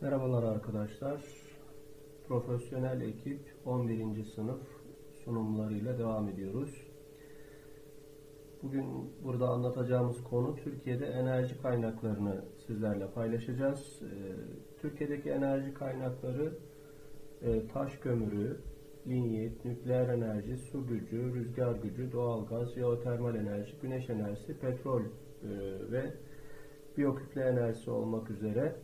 Merhabalar arkadaşlar. Profesyonel ekip 11. sınıf sunumlarıyla devam ediyoruz. Bugün burada anlatacağımız konu Türkiye'de enerji kaynaklarını sizlerle paylaşacağız. Ee, Türkiye'deki enerji kaynakları e, taş kömürü, linyit, nükleer enerji, su gücü, rüzgar gücü, doğalgaz, jeotermal enerji, güneş enerjisi, petrol e, ve biyokütle enerjisi olmak üzere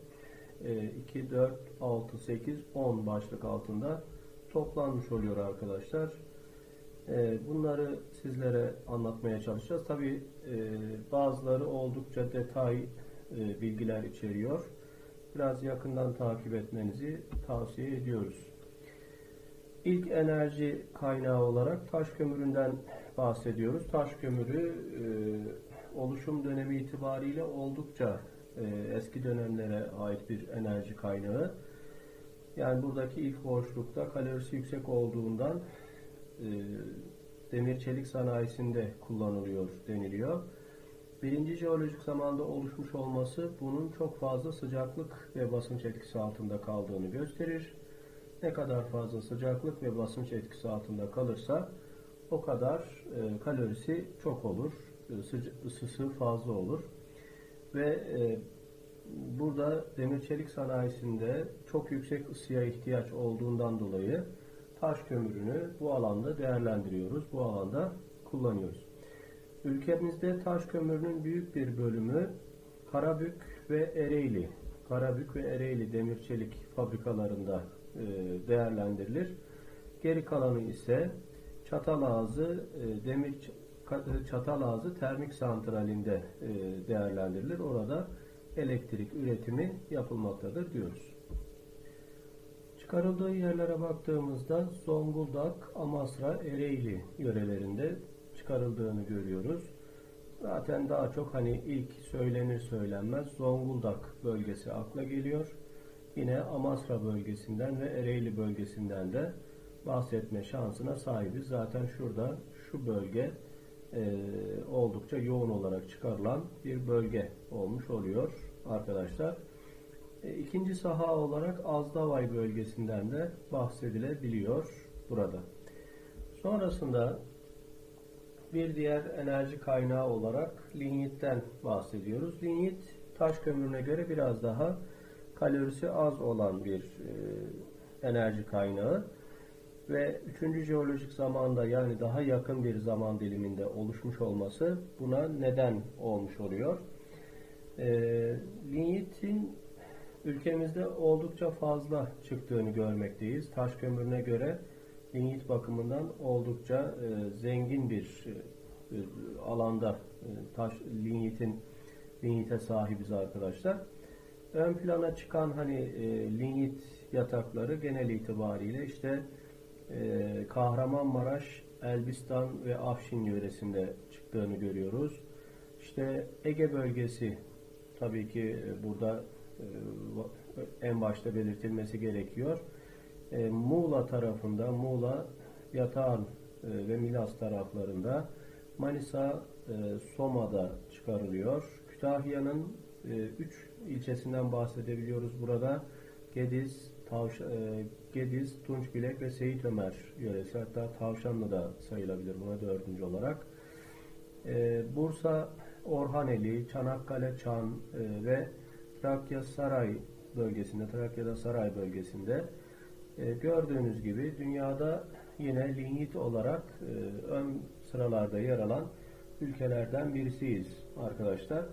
2, 4, 6, 8, 10 başlık altında toplanmış oluyor arkadaşlar. E, bunları sizlere anlatmaya çalışacağız. Tabi e, bazıları oldukça detay e, bilgiler içeriyor. Biraz yakından takip etmenizi tavsiye ediyoruz. İlk enerji kaynağı olarak taş kömüründen bahsediyoruz. Taş kömürü oluşum dönemi itibariyle oldukça e, eski dönemlere ait bir enerji kaynağı. Yani buradaki ilk boşlukta kalorisi yüksek olduğundan e, demir çelik sanayisinde kullanılıyor deniliyor. Birinci jeolojik zamanda oluşmuş olması bunun çok fazla sıcaklık ve basınç etkisi altında kaldığını gösterir. Ne kadar fazla sıcaklık ve basınç etkisi altında kalırsa o kadar e, kalorisi çok olur, ısısı fazla olur ve e, burada demir çelik sanayisinde çok yüksek ısıya ihtiyaç olduğundan dolayı taş kömürünü bu alanda değerlendiriyoruz. Bu alanda kullanıyoruz. Ülkemizde taş kömürünün büyük bir bölümü Karabük ve Ereğli, Karabük ve Ereğli demir çelik fabrikalarında e, değerlendirilir. Geri kalanı ise Çatalazı e, demir Çatalazı Termik Santrali'nde e, değerlendirilir. Orada elektrik üretimi yapılmaktadır diyoruz. Çıkarıldığı yerlere baktığımızda Zonguldak, Amasra, Ereğli yörelerinde çıkarıldığını görüyoruz. Zaten daha çok hani ilk söylenir söylenmez Zonguldak bölgesi akla geliyor. Yine Amasra bölgesinden ve Ereğli bölgesinden de bahsetme şansına sahibiz. Zaten şurada şu bölge e, oldukça yoğun olarak çıkarılan bir bölge olmuş oluyor arkadaşlar. E, ikinci saha olarak Azdavay bölgesinden de bahsedilebiliyor burada. Sonrasında bir diğer enerji kaynağı olarak linyitten bahsediyoruz. Linyit taş kömürüne göre biraz daha kalorisi az olan bir e, enerji kaynağı ve 3. jeolojik zamanda yani daha yakın bir zaman diliminde oluşmuş olması buna neden olmuş oluyor. E, linyitin ülkemizde oldukça fazla çıktığını görmekteyiz. Taş kömürüne göre linyit bakımından oldukça e, zengin bir e, alanda e, taş linyitin linyite sahibiz arkadaşlar. Ön plana çıkan hani e, linyit yatakları genel itibariyle işte e, Kahramanmaraş, Elbistan ve Afşin yöresinde çıktığını görüyoruz. İşte Ege bölgesi tabii ki e, burada e, en başta belirtilmesi gerekiyor. E, Muğla tarafında, Muğla, Yatağan e, ve Milas taraflarında, Manisa, e, Soma'da çıkarılıyor. Kütahya'nın 3 e, ilçesinden bahsedebiliyoruz burada. Gediz, Tavş e, Gediz, Tunçbilek ve Seyit Ömer yöresi hatta Tavşanlı da sayılabilir buna dördüncü olarak. E, Bursa, Orhaneli, Çanakkale, Çan e, ve Trakya Saray bölgesinde, Trakya'da Saray bölgesinde e, gördüğünüz gibi dünyada yine linyit olarak e, ön sıralarda yer alan ülkelerden birisiyiz arkadaşlar.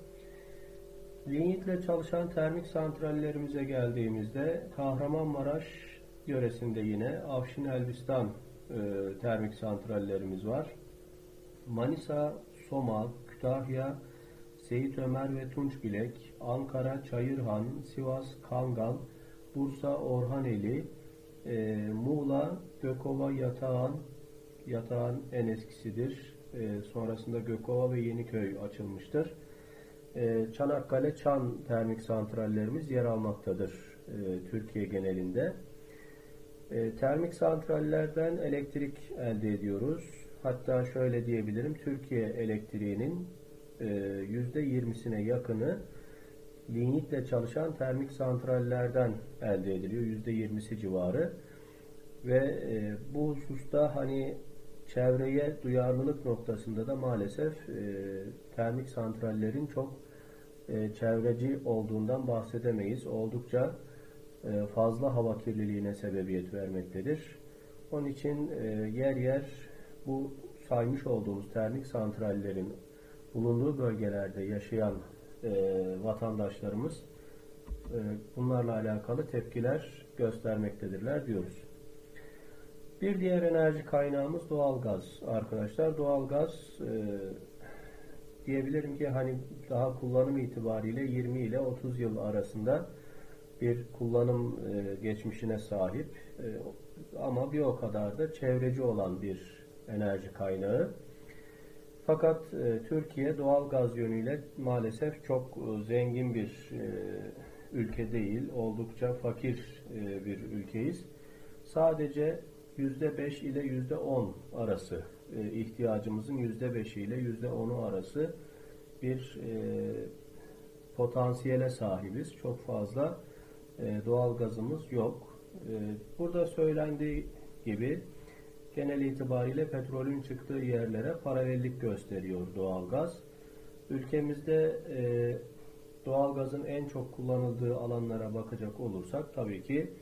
Linyitle çalışan termik santrallerimize geldiğimizde Kahramanmaraş yöresinde yine Afşin Elbistan e, termik santrallerimiz var. Manisa, Soma, Kütahya, Seyit Ömer ve Tunçbilek, Ankara, Çayırhan, Sivas, Kangal, Bursa, Orhaneli, e, Muğla, Gökova, Yatağan, Yatağan en eskisidir. E, sonrasında Gökova ve Yeniköy açılmıştır. E, Çanakkale, Çan termik santrallerimiz yer almaktadır e, Türkiye genelinde. E, termik santrallerden elektrik elde ediyoruz. Hatta şöyle diyebilirim, Türkiye elektriğinin yüzde 20'sine yakını lignitle çalışan termik santrallerden elde ediliyor. %20'si civarı. Ve e, bu hususta hani çevreye duyarlılık noktasında da maalesef e, termik santrallerin çok e, çevreci olduğundan bahsedemeyiz. Oldukça e, fazla hava kirliliğine sebebiyet vermektedir. Onun için e, yer yer bu saymış olduğumuz termik santrallerin bulunduğu bölgelerde yaşayan e, vatandaşlarımız e, bunlarla alakalı tepkiler göstermektedirler diyoruz. Bir diğer enerji kaynağımız doğalgaz arkadaşlar. Doğalgaz e, diyebilirim ki hani daha kullanım itibariyle 20 ile 30 yıl arasında bir kullanım e, geçmişine sahip e, ama bir o kadar da çevreci olan bir enerji kaynağı. Fakat e, Türkiye doğal gaz yönüyle maalesef çok zengin bir ülke değil, oldukça fakir bir ülkeyiz. Sadece %5 ile %10 arası ihtiyacımızın %5 ile %10'u arası bir potansiyele sahibiz. Çok fazla doğal gazımız yok. E, burada söylendiği gibi genel itibariyle petrolün çıktığı yerlere paralellik gösteriyor doğalgaz. Ülkemizde e, doğalgazın en çok kullanıldığı alanlara bakacak olursak tabii ki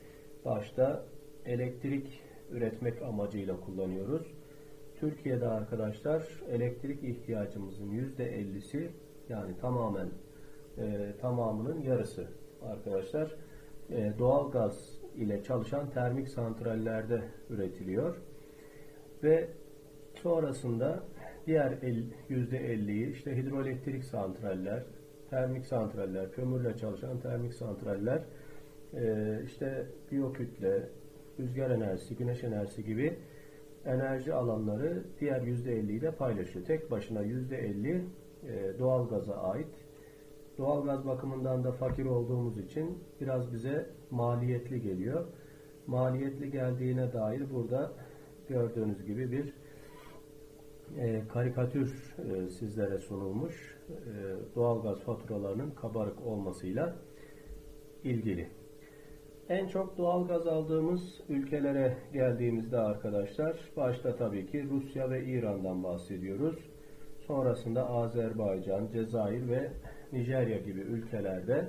başta elektrik üretmek amacıyla kullanıyoruz. Türkiye'de arkadaşlar elektrik ihtiyacımızın %50'si yani tamamen e, tamamının yarısı arkadaşlar doğal gaz ile çalışan termik santrallerde üretiliyor. Ve sonrasında diğer %50'yi işte hidroelektrik santraller, termik santraller, kömürle çalışan termik santraller, e, işte biyokütle, rüzgar enerjisi, güneş enerjisi gibi enerji alanları diğer %50'yi de paylaşıyor. Tek başına %50 e, doğal gaza ait. Doğal gaz bakımından da fakir olduğumuz için biraz bize maliyetli geliyor. Maliyetli geldiğine dair burada gördüğünüz gibi bir e, karikatür e, sizlere sunulmuş. E, doğalgaz faturalarının kabarık olmasıyla ilgili. En çok doğalgaz aldığımız ülkelere geldiğimizde arkadaşlar başta tabii ki Rusya ve İran'dan bahsediyoruz. Sonrasında Azerbaycan, Cezayir ve Nijerya gibi ülkelerde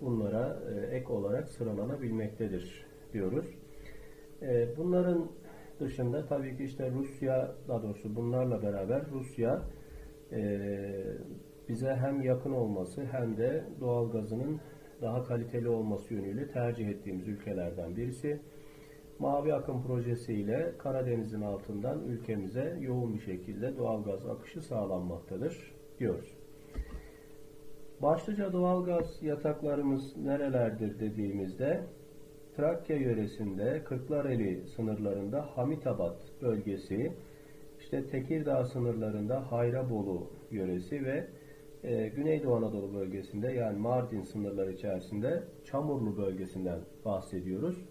bunlara e, ek olarak sıralanabilmektedir diyoruz. E, bunların dışında tabii ki işte Rusya, daha doğrusu bunlarla beraber Rusya e, bize hem yakın olması hem de doğal gazının daha kaliteli olması yönüyle tercih ettiğimiz ülkelerden birisi. Mavi Akım projesi ile Karadeniz'in altından ülkemize yoğun bir şekilde doğal gaz akışı sağlanmaktadır diyoruz. Başlıca doğal gaz yataklarımız nerelerdir dediğimizde Trakya yöresinde Kırklareli sınırlarında Hamitabat bölgesi, işte Tekirdağ sınırlarında Hayrabolu yöresi ve e, Güneydoğu Anadolu bölgesinde yani Mardin sınırları içerisinde Çamurlu bölgesinden bahsediyoruz.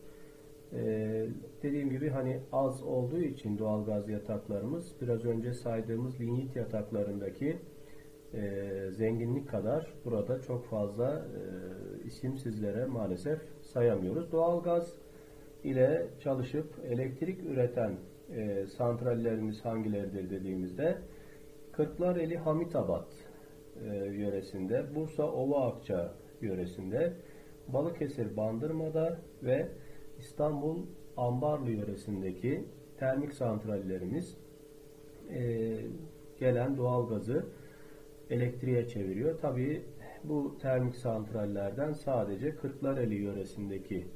E, dediğim gibi hani az olduğu için doğal gaz yataklarımız biraz önce saydığımız linyit yataklarındaki e, zenginlik kadar burada çok fazla e, isim sizlere maalesef sayamıyoruz. Doğalgaz ile çalışıp elektrik üreten e, santrallerimiz hangileridir dediğimizde Kırklareli Hamitabat e, yöresinde, Bursa Ova Akça yöresinde, Balıkesir Bandırma'da ve İstanbul Ambarlı yöresindeki termik santrallerimiz e, gelen doğalgazı elektriğe çeviriyor. Tabii bu termik santrallerden sadece Kırklareli yöresindeki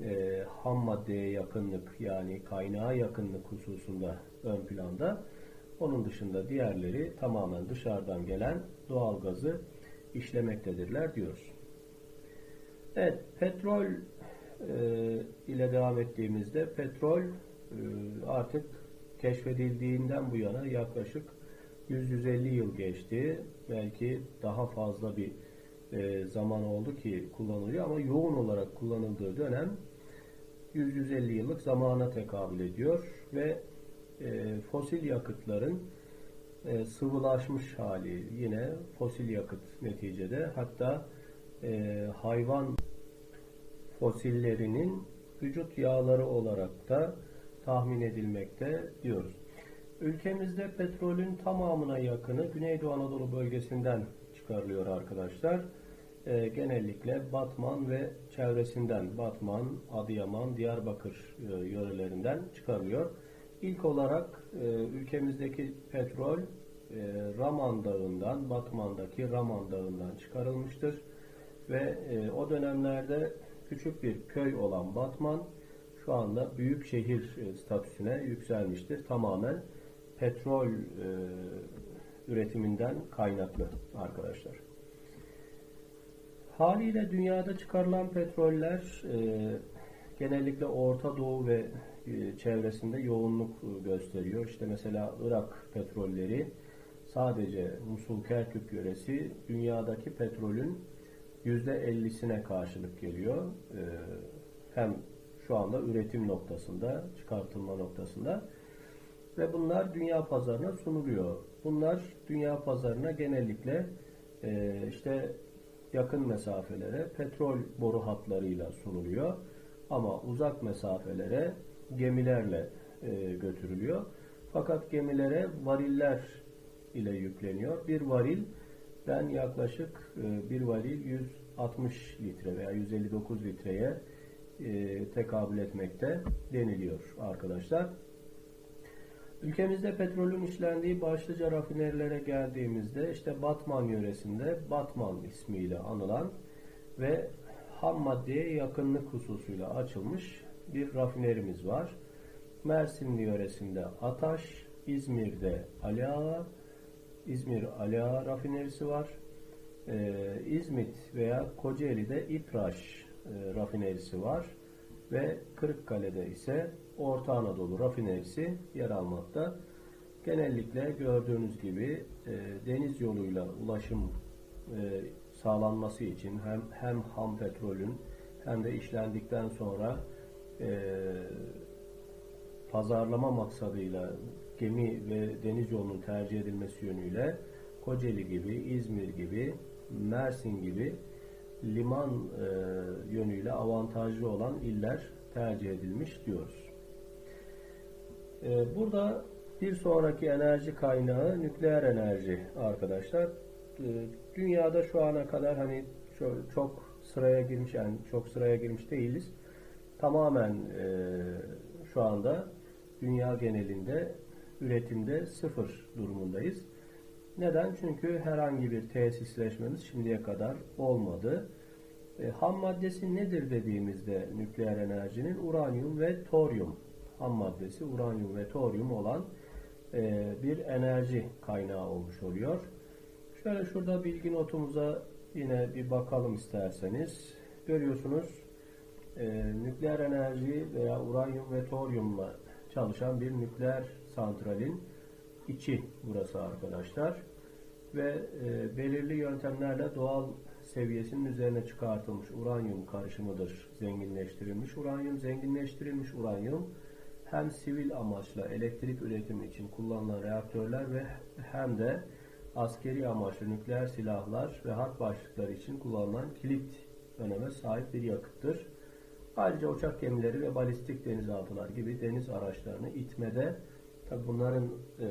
e, ham maddeye yakınlık yani kaynağa yakınlık hususunda ön planda. Onun dışında diğerleri tamamen dışarıdan gelen doğal gazı işlemektedirler diyoruz. Evet, petrol e, ile devam ettiğimizde petrol e, artık keşfedildiğinden bu yana yaklaşık 100-150 yıl geçti. Belki daha fazla bir e, zaman oldu ki kullanılıyor ama yoğun olarak kullanıldığı dönem 100-150 yıllık zamana tekabül ediyor ve e, fosil yakıtların e, sıvılaşmış hali yine fosil yakıt neticede hatta e, hayvan fosillerinin vücut yağları olarak da tahmin edilmekte diyoruz. Ülkemizde petrolün tamamına yakını Güneydoğu Anadolu bölgesinden çıkarılıyor arkadaşlar. E, genellikle Batman ve çevresinden, Batman, Adıyaman, Diyarbakır e, yörelerinden çıkarılıyor. İlk olarak e, ülkemizdeki petrol e, Raman Dağı'ndan, Batman'daki Raman Dağı'ndan çıkarılmıştır. Ve e, o dönemlerde küçük bir köy olan Batman şu anda büyük şehir e, statüsüne yükselmiştir. Tamamen petrol e, üretiminden kaynaklı arkadaşlar. Haliyle dünyada çıkarılan petroller e, genellikle Orta Doğu ve e, çevresinde yoğunluk gösteriyor. İşte mesela Irak petrolleri sadece Musul Kerkük yöresi dünyadaki petrolün %50'sine karşılık geliyor. E, hem şu anda üretim noktasında, çıkartılma noktasında ve bunlar dünya pazarına sunuluyor. Bunlar dünya pazarına genellikle e, işte yakın mesafelere petrol boru hatlarıyla sunuluyor. Ama uzak mesafelere gemilerle e, götürülüyor. Fakat gemilere variller ile yükleniyor. Bir varil ben yaklaşık e, bir varil 160 litre veya 159 litreye e, tekabül etmekte deniliyor arkadaşlar. Ülkemizde petrolün işlendiği başlıca rafinerilere geldiğimizde işte Batman yöresinde Batman ismiyle anılan ve ham maddeye yakınlık hususuyla açılmış bir rafinerimiz var. Mersin yöresinde Ataş, İzmir'de Ali Ağa, İzmir Ali Ağa rafinerisi var. Ee, İzmit veya Kocaeli'de İpraş e, rafinerisi var ve Kırıkkale'de ise Orta Anadolu rafinerisi yer almakta. Genellikle gördüğünüz gibi e, deniz yoluyla ulaşım e, sağlanması için hem hem ham petrolün hem de işlendikten sonra e, pazarlama maksadıyla gemi ve deniz yolunun tercih edilmesi yönüyle Kocaeli gibi, İzmir gibi, Mersin gibi liman e, yönüyle avantajlı olan iller tercih edilmiş diyoruz. E, burada bir sonraki enerji kaynağı nükleer enerji arkadaşlar. E, dünyada şu ana kadar hani çok, çok sıraya girmiş yani çok sıraya girmiş değiliz. Tamamen e, şu anda dünya genelinde üretimde sıfır durumundayız. Neden? Çünkü herhangi bir tesisleşmemiz şimdiye kadar olmadı. E, ham maddesi nedir dediğimizde nükleer enerjinin uranyum ve toryum ham maddesi uranyum ve toryum olan e, bir enerji kaynağı olmuş oluyor. Şöyle şurada bilgi notumuza yine bir bakalım isterseniz. Görüyorsunuz e, nükleer enerji veya uranyum ve toryumla çalışan bir nükleer santralin içi burası arkadaşlar. Ve e, belirli yöntemlerle doğal seviyesinin üzerine çıkartılmış uranyum karışımıdır zenginleştirilmiş uranyum. Zenginleştirilmiş uranyum hem sivil amaçla elektrik üretimi için kullanılan reaktörler ve hem de askeri amaçlı nükleer silahlar ve harp başlıkları için kullanılan kilit öneme sahip bir yakıttır. Ayrıca uçak gemileri ve balistik denizaltılar gibi deniz araçlarını itmede tabi bunların e,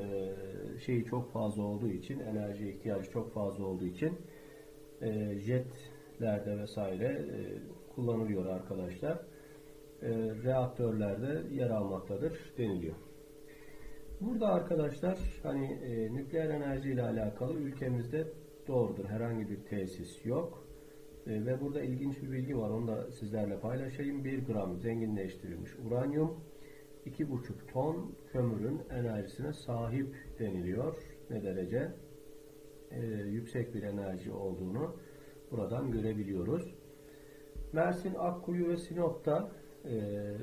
şeyi çok fazla olduğu için enerji ihtiyacı çok fazla olduğu için e, jetlerde vesaire e, kullanılıyor arkadaşlar. E, reaktörlerde yer almaktadır deniliyor. Burada arkadaşlar hani e, nükleer enerji ile alakalı ülkemizde doğrudur. Herhangi bir tesis yok. E, ve burada ilginç bir bilgi var. Onu da sizlerle paylaşayım. 1 gram zenginleştirilmiş uranyum 2,5 ton kömürün enerjisine sahip deniliyor. Ne derece? E, yüksek bir enerji olduğunu buradan görebiliyoruz. Mersin, Akkuyu ve Sinop'ta e,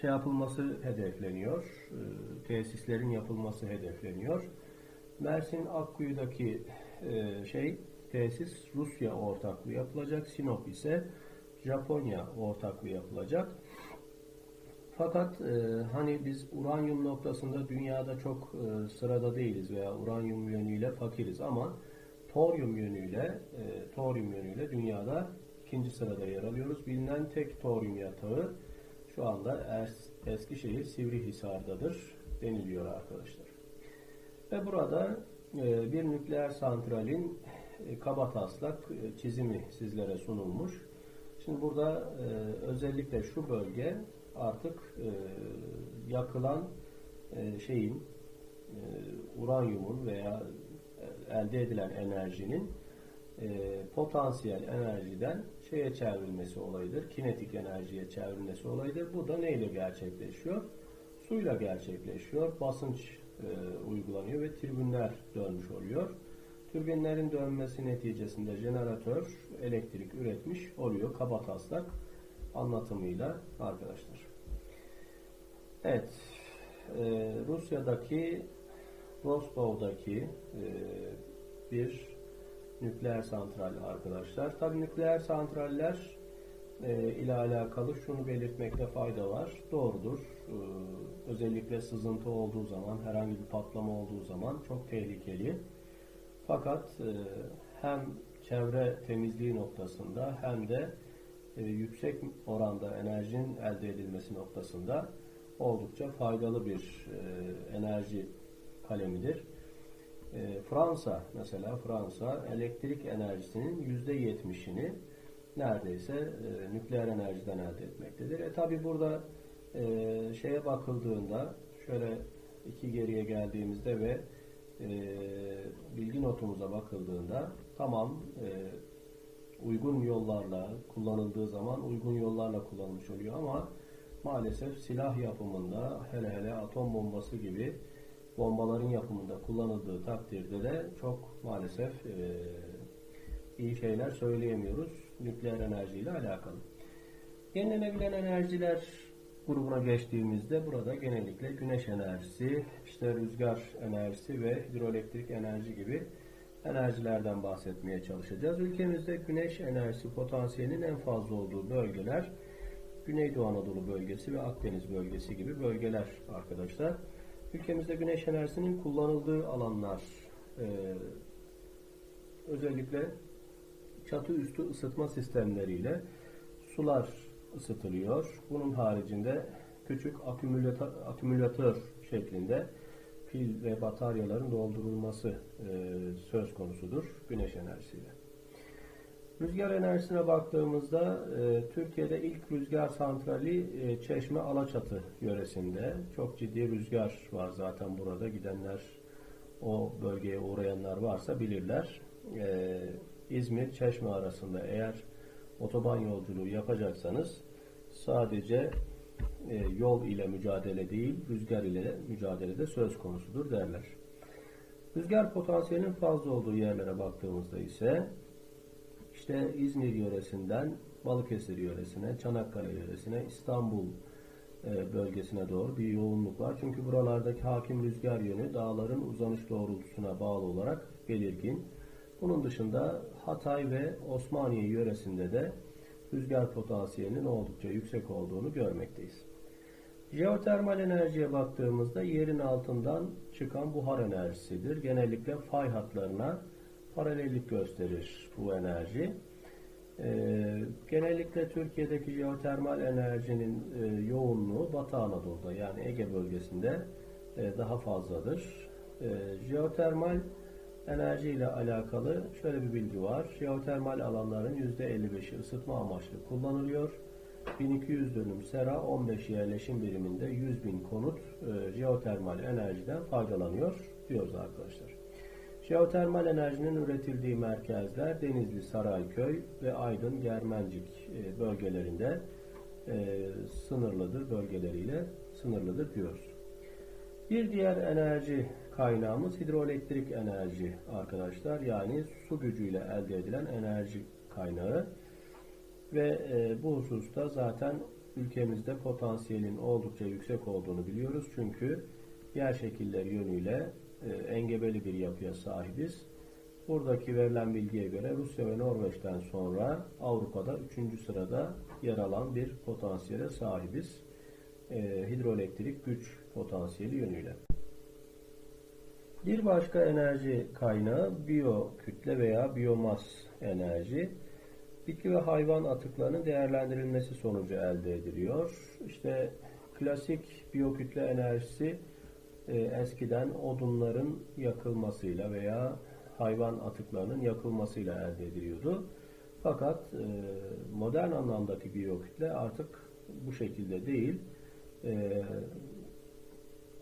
şey yapılması hedefleniyor. E, tesislerin yapılması hedefleniyor. Mersin Akkuyu'daki e, şey tesis Rusya ortaklığı yapılacak. Sinop ise Japonya ortaklığı yapılacak. Fakat e, hani biz uranyum noktasında dünyada çok e, sırada değiliz veya uranyum yönüyle fakiriz ama toryum yönüyle e, toryum yönüyle dünyada ikinci sırada yer alıyoruz. Bilinen tek toryum yatağı şu anda Es- Eskişehir Sivrihisar'dadır deniliyor arkadaşlar. Ve burada e, bir nükleer santralin e, kabataslak e, çizimi sizlere sunulmuş. Şimdi burada e, özellikle şu bölge artık e, yakılan e, şeyin e, uranyumun veya elde edilen enerjinin e, potansiyel enerjiden şeye çevrilmesi olayıdır. Kinetik enerjiye çevrilmesi olayıdır. Bu da neyle gerçekleşiyor? Suyla gerçekleşiyor. Basınç e, uygulanıyor ve tribünler dönmüş oluyor. Türbinlerin dönmesi neticesinde jeneratör elektrik üretmiş oluyor. Kabataslak anlatımıyla arkadaşlar. Evet. e, Rusya'daki Rostov'daki e, bir nükleer santral arkadaşlar. Tabii nükleer santraller e, ile alakalı şunu belirtmekte fayda var. Doğrudur. E, özellikle sızıntı olduğu zaman, herhangi bir patlama olduğu zaman çok tehlikeli. Fakat e, hem çevre temizliği noktasında hem de e, yüksek oranda enerjinin elde edilmesi noktasında oldukça faydalı bir e, enerji kalemidir. E, Fransa mesela Fransa elektrik enerjisinin yüzde yetmişini neredeyse nükleer enerjiden elde etmektedir. E tabi burada şeye bakıldığında şöyle iki geriye geldiğimizde ve bilgi notumuza bakıldığında tamam uygun yollarla kullanıldığı zaman uygun yollarla kullanılmış oluyor ama maalesef silah yapımında hele hele atom bombası gibi bombaların yapımında kullanıldığı takdirde de çok maalesef e, iyi şeyler söyleyemiyoruz nükleer enerjiyle alakalı. Yenilenebilen enerjiler grubuna geçtiğimizde burada genellikle güneş enerjisi, işte rüzgar enerjisi ve hidroelektrik enerji gibi enerjilerden bahsetmeye çalışacağız. Ülkemizde güneş enerjisi potansiyelinin en fazla olduğu bölgeler Güneydoğu Anadolu bölgesi ve Akdeniz bölgesi gibi bölgeler arkadaşlar. Ülkemizde güneş enerjisinin kullanıldığı alanlar e, özellikle çatı üstü ısıtma sistemleriyle sular ısıtılıyor. Bunun haricinde küçük akümülatör, akümülatör şeklinde pil ve bataryaların doldurulması e, söz konusudur güneş enerjisiyle. Rüzgar enerjisine baktığımızda e, Türkiye'de ilk rüzgar santrali e, Çeşme Alaçatı yöresinde. Çok ciddi rüzgar var zaten burada. Gidenler o bölgeye uğrayanlar varsa bilirler. E, İzmir Çeşme arasında eğer otoban yolculuğu yapacaksanız sadece e, yol ile mücadele değil, rüzgar ile mücadele de söz konusudur derler. Rüzgar potansiyelinin fazla olduğu yerlere baktığımızda ise işte İzmir yöresinden Balıkesir yöresine, Çanakkale yöresine, İstanbul e, bölgesine doğru bir yoğunluk var. Çünkü buralardaki hakim rüzgar yönü dağların uzanış doğrultusuna bağlı olarak belirgin. Bunun dışında Hatay ve Osmaniye yöresinde de rüzgar potansiyelinin oldukça yüksek olduğunu görmekteyiz. Jeotermal enerjiye baktığımızda yerin altından çıkan buhar enerjisidir. Genellikle fay hatlarına paralellik gösterir bu enerji. Ee, genellikle Türkiye'deki jeotermal enerjinin e, yoğunluğu Batı Anadolu'da yani Ege bölgesinde e, daha fazladır. E, jeotermal enerji ile alakalı şöyle bir bilgi var. Jeotermal alanların %55'i ısıtma amaçlı kullanılıyor. 1200 dönüm sera 15 yerleşim biriminde 100 bin konut e, jeotermal enerjiden faydalanıyor diyoruz arkadaşlar. Jeotermal enerjinin üretildiği merkezler Denizli, Sarayköy ve Aydın, Germencik e, bölgelerinde e, sınırlıdır, bölgeleriyle sınırlıdır diyoruz. Bir diğer enerji kaynağımız hidroelektrik enerji arkadaşlar. Yani su gücüyle elde edilen enerji kaynağı. Ve e, bu hususta zaten ülkemizde potansiyelin oldukça yüksek olduğunu biliyoruz. Çünkü yer şekilleri yönüyle e, engebeli bir yapıya sahibiz. Buradaki verilen bilgiye göre Rusya ve Norveç'ten sonra Avrupa'da 3. sırada yer alan bir potansiyele sahibiz. E, hidroelektrik güç potansiyeli yönüyle. Bir başka enerji kaynağı biyo kütle veya biyomas enerji. Bitki ve hayvan atıklarının değerlendirilmesi sonucu elde ediliyor. İşte klasik biyokütle enerjisi e, eskiden odunların yakılmasıyla veya hayvan atıklarının yakılmasıyla elde ediliyordu. Fakat e, modern anlamdaki biyokütle artık bu şekilde değil. E,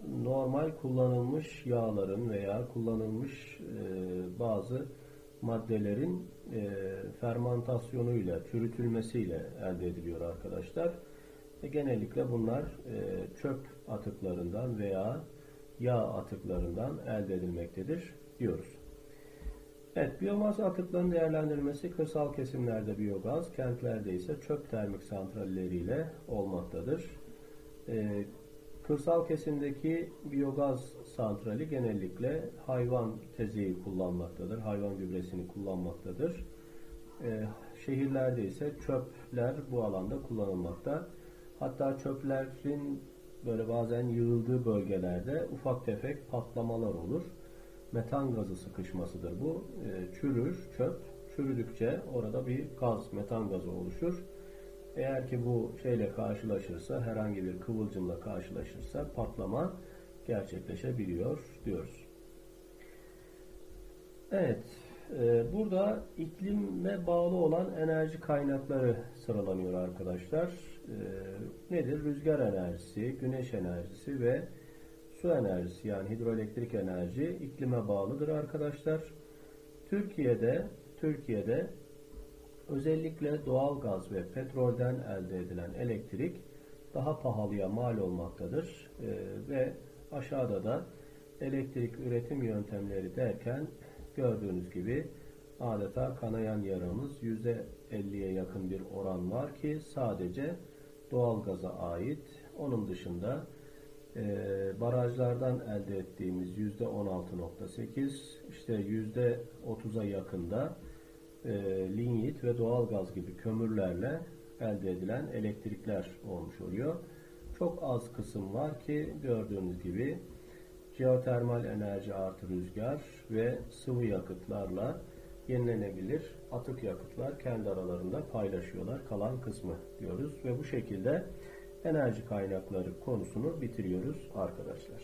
normal kullanılmış yağların veya kullanılmış e, bazı maddelerin e, fermentasyonuyla, çürütülmesiyle elde ediliyor arkadaşlar. E, genellikle bunlar e, çöp atıklarından veya yağ atıklarından elde edilmektedir diyoruz. Evet, biyomaz atıklarının değerlendirilmesi kırsal kesimlerde biyogaz, kentlerde ise çöp termik santralleriyle olmaktadır. E, kırsal kesimdeki biyogaz santrali genellikle hayvan tezeyi kullanmaktadır, hayvan gübresini kullanmaktadır. E, şehirlerde ise çöpler bu alanda kullanılmakta. Hatta çöplerin böyle bazen yığıldığı bölgelerde ufak tefek patlamalar olur. Metan gazı sıkışmasıdır bu. E, çürür çöp. Çürüdükçe orada bir gaz, metan gazı oluşur. Eğer ki bu şeyle karşılaşırsa, herhangi bir kıvılcımla karşılaşırsa patlama gerçekleşebiliyor diyoruz. Evet, e, burada iklime bağlı olan enerji kaynakları sıralanıyor arkadaşlar. E, nedir? Rüzgar enerjisi, güneş enerjisi ve su enerjisi yani hidroelektrik enerji iklime bağlıdır arkadaşlar. Türkiye'de Türkiye'de özellikle doğal gaz ve petrolden elde edilen elektrik daha pahalıya mal olmaktadır e, ve aşağıda da elektrik üretim yöntemleri derken gördüğünüz gibi adeta kanayan yaramız %50'ye yakın bir oran var ki sadece doğalgaza ait. Onun dışında e, barajlardan elde ettiğimiz %16.8 işte %30'a yakında e, linyit ve doğalgaz gibi kömürlerle elde edilen elektrikler olmuş oluyor. Çok az kısım var ki gördüğünüz gibi jeotermal enerji artı rüzgar ve sıvı yakıtlarla yenilenebilir atık yakıtlar kendi aralarında paylaşıyorlar kalan kısmı diyoruz ve bu şekilde enerji kaynakları konusunu bitiriyoruz arkadaşlar.